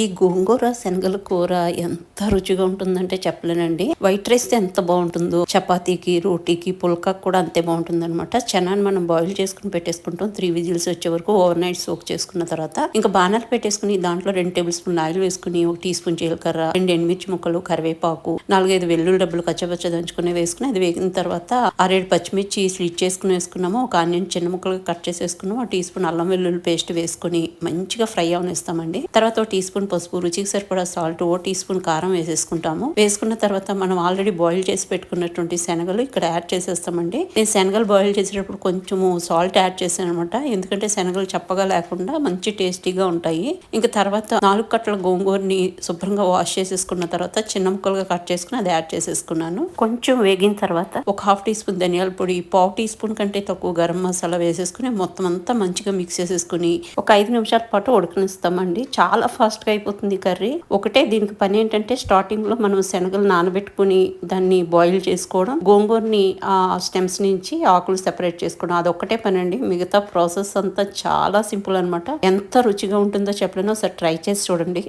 ఈ గోంగూర శనగల కూర ఎంత రుచిగా ఉంటుందంటే చెప్పలేనండి. వైట్ రైస్ ఎంత బాగుంటుందో చపాతీకి రోటీకి పుల్కాకి కూడా అంతే బాగుంటుంది అనమాట చెనాన్ని మనం బాయిల్ చేసుకుని పెట్టేసుకుంటాం. త్రీ విజిల్స్ వచ్చే వరకు ఓవర్ నైట్ సోక్ చేసుకున్న తర్వాత ఇంకా బాణాలు పెట్టేసుకుని దాంట్లో రెండు టేబుల్ స్పూన్ ఆయిల్ వేసుకుని ఒక టీ స్పూన్ జీలకర్ర రెండు ఎండుమిర్చి ముక్కలు కరివేపాకు నాలుగైదు వెల్లుల్లి డబ్బులు కచ్చపచ్చ దంచుకుని వేసుకుని అది వేగిన తర్వాత ఆరేడు పచ్చిమిర్చి స్లిట్ చేసుకుని వేసుకున్నాము. ఒక ఆనియన్ చిన్న ముక్కలుగా కట్ చేసేసుకున్నాము. ఒక టీ స్పూన్ అల్లం వెల్లుల్లి పేస్ట్ వేసుకుని మంచిగా ఫ్రై అవనిస్తామండి. తర్వాత ఒక టీ స్పూన్ పసుపు రుచికి సరిపడా సాల్ట్ ఓ టీ స్పూన్ కారం వేసేసుకుంటాము. వేసుకున్న తర్వాత మనం ఆల్రెడీ బాయిల్ చేసి పెట్టుకున్నటువంటి శనగలు ఇక్కడ యాడ్ చేసేస్తామండి. నేను శనగలు బాయిల్ చేసేటప్పుడు కొంచెము సాల్ట్ యాడ్ చేశాను అనమాట ఎందుకంటే శనగలు చప్పగా లేకుండా మంచి టేస్టీగా ఉంటాయి. ఇంకా తర్వాత నాలుగు కట్టల గోంగూరని శుభ్రంగా వాష్ చేసేసుకున్న తర్వాత చిన్న ముక్కలుగా కట్ చేసుకుని అది యాడ్ చేసేసుకున్నాను. కొంచెం వేగిన తర్వాత ఒక హాఫ్ టీ స్పూన్ ధనియాల పొడి పావు టీ స్పూన్ కంటే తక్కువ గరం మసాలా వేసేసుకుని మొత్తం అంతా మంచిగా మిక్స్ చేసేసుకుని ఒక ఐదు నిమిషాల పాటు ఉడకనిస్తామండి. చాలా ఫాస్ట్గా అయిపోతుంది కర్రీ. ఒకటే దీనికి పని ఏంటంటే స్టార్టింగ్లో మనం శనగలు నానబెట్టుకుని దాన్ని బాయిల్ చేసుకోవడం గోంగూరని ఆ స్టెమ్స్ నుంచి ఆకులు సెపరేట్ చేసుకోవడం అదొక్కటే పని అండి మిగతా ప్రాసెస్ అంతా చాలా సింపుల్ అనమాట ఎంత రుచిగా ఉంటుందో చెప్పలేను. ఒకసారి ట్రై చేసి చూడండి.